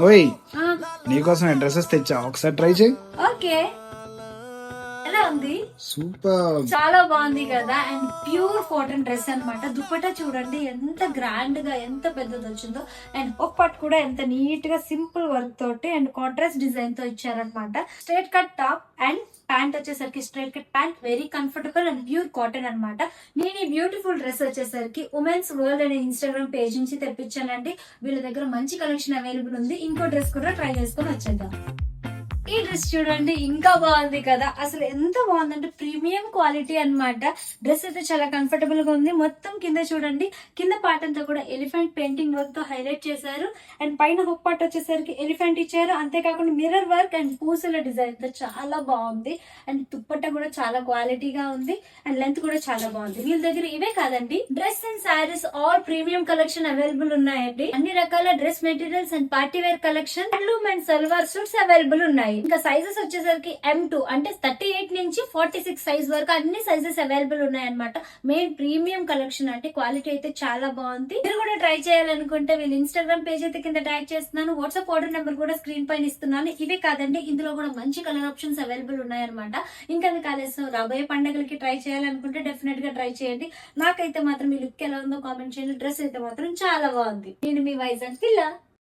ఓయ్ నీకోసం డ్రెస్సెస్ తెచ్చా? ఒకసారి ట్రై చేయి. ఓకే. ఎలా ఉంది? సూపర్. చాలా బాగుంది కదా. అండ్ ప్యూర్ కాటన్ డ్రెస్ అన్నమాట. దుపట్టా చూడండి ఎంత గ్రాండ్గా ఎంత పెద్దది వచ్చిందో. అండ్ ఒక పట్ కూడా ఎంత నీట్గా సింపుల్ వర్క్ తోటి అండ్ కాంట్రాస్ట్ డిజైన్తో ఇచ్చారనమాట straight cut top and pant వచ్చేసరికి straight cut pant very comfortable and pure cotton అనమాట నేను ఈ బ్యూటిఫుల్ డ్రెస్ వచ్చేసరికి ఉమెన్స్ వరల్డ్ అనే ఇన్స్టాగ్రామ్ పేజ్ నుంచి తెప్పించానండి. వీళ్ళ దగ్గర మంచి కలెక్షన్ అవైలబుల్ ఉంది. ఇంకో డ్రెస్ కూడా ట్రై చేసుకొని వచ్చేద్దాం. ఈ డ్రెస్ చూడండి ఇంకా బాగుంది కదా. అసలు ఎంత బాగుందంటే ప్రీమియం క్వాలిటీ అన్నమాట. డ్రెస్ అయితే చాలా కంఫర్టబుల్గా ఉంది. మొత్తం కింద చూడండి కింద పార్ట్ అంతా కూడా ఎలిఫెంట్ పెయింటింగ్ వర్క్తో హైలైట్ చేశారు. అండ్ పైన హుక్ పార్ట్ వచ్చేసరికి ఎలిఫెంట్ ఇచ్చారు. అంతేకాకుండా మిర్రర్ వర్క్ అండ్ పూసల డిజైన్తో చాలా బాగుంది. అండ్ దుప్పట్ట కూడా చాలా క్వాలిటీగా ఉంది. అండ్ లెంత్ కూడా చాలా బాగుంది. వీళ్ళ దగ్గర ఇవే కాదండి. Dress and saris all premium collection available ఉన్నాయండి. అన్ని రకాల dress materials and party wear collection and salwar suits available ఉన్నాయి. ఇంకా సైజెస్ వచ్చేసరికి ఎం టూ అంటే థర్టీ ఎయిట్ నుంచి ఫార్టీ సిక్స్ సైజ్ వరకు అన్ని సైజెస్ అవైలబుల్ ఉన్నాయి అనమాట మెయిన్ ప్రీమియం కలెక్షన్ అంటే క్వాలిటీ అయితే చాలా బాగుంది. మీరు కూడా ట్రై చేయాలనుకుంటే వీళ్ళు ఇన్స్టాగ్రామ్ పేజ్ అయితే కింద ట్యాగ్ చేస్తున్నాను. వాట్సాప్ ఆర్డర్ నెంబర్ కూడా స్క్రీన్ పైన ఇస్తున్నాను. ఇవే కాదండి ఇందులో కూడా మంచి కలర్ ఆప్షన్స్ అవైలబుల్ ఉన్నాయన్నమాట. ఇంకా కాలేజ్ రాబోయే పండుగలకి ట్రై చేయాలనుకుంటే డెఫినెట్గా ట్రై చేయండి. నాకైతే మాత్రం ఈ లుక్ ఎలా ఉందో కామెంట్ చేయండి. డ్రెస్ అయితే మాత్రం చాలా బాగుంది. నేను మీ వైజాగ్ పిల్ల